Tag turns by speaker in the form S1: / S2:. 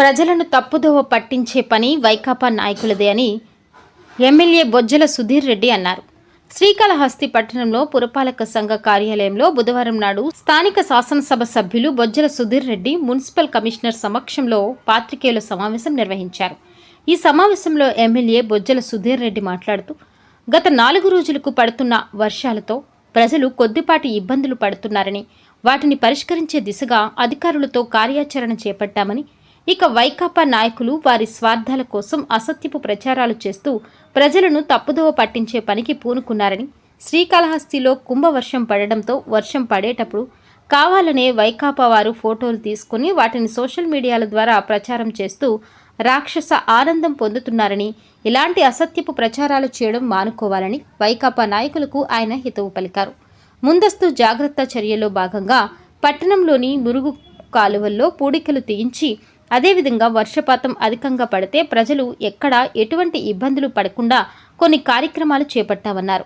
S1: ప్రజలను తప్పుదోవ పట్టించే పని వైకాపా నాయకులదే అని ఎమ్మెల్యే బొజ్జల సుధీర్ రెడ్డి అన్నారు. శ్రీకాళహస్తి పట్టణంలో పురపాలక సంఘ కార్యాలయంలో బుధవారం నాడు స్థానిక శాసనసభ సభ్యులు బొజ్జల సుధీర్ రెడ్డి మున్సిపల్ కమిషనర్ సమక్షంలో పాత్రికేయుల సమావేశం నిర్వహించారు. ఈ సమావేశంలో ఎమ్మెల్యే బొజ్జల సుధీర్ రెడ్డి మాట్లాడుతూ గత నాలుగు రోజులకు పడుతున్న వర్షాలతో ప్రజలు కొద్దిపాటి ఇబ్బందులు పడుతున్నారని వాటిని పరిష్కరించే దిశగా అధికారులతో కార్యాచరణ చేపట్టామని ఇక వైకాపా నాయకులు వారి స్వార్థాల కోసం అసత్యపు ప్రచారాలు చేస్తూ ప్రజలను తప్పుదోవ పట్టించే పనికి పూనుకున్నారని శ్రీకాళహస్తిలో కుంభవర్షం పడడంతో వర్షం పడేటప్పుడు కావాలనే వైకాపా వారు ఫోటోలు తీసుకుని వాటిని సోషల్ మీడియాల ద్వారా ప్రచారం చేస్తూ రాక్షస ఆనందం పొందుతున్నారని ఇలాంటి అసత్యపు ప్రచారాలు చేయడం మానుకోవాలని వైకాపా నాయకులకు ఆయన హితవు పలికారు. ముందస్తు జాగ్రత్త చర్యల్లో భాగంగా పట్టణంలోని మురుగు కాలువల్లో పూడికలు తీయించి అదేవిధంగా వర్షపాతం అధికంగా పడితే ప్రజలు ఎక్కడ ఎటువంటి ఇబ్బందులు పడకుండా కొన్ని కార్యక్రమాలు చేపట్టామన్నారు.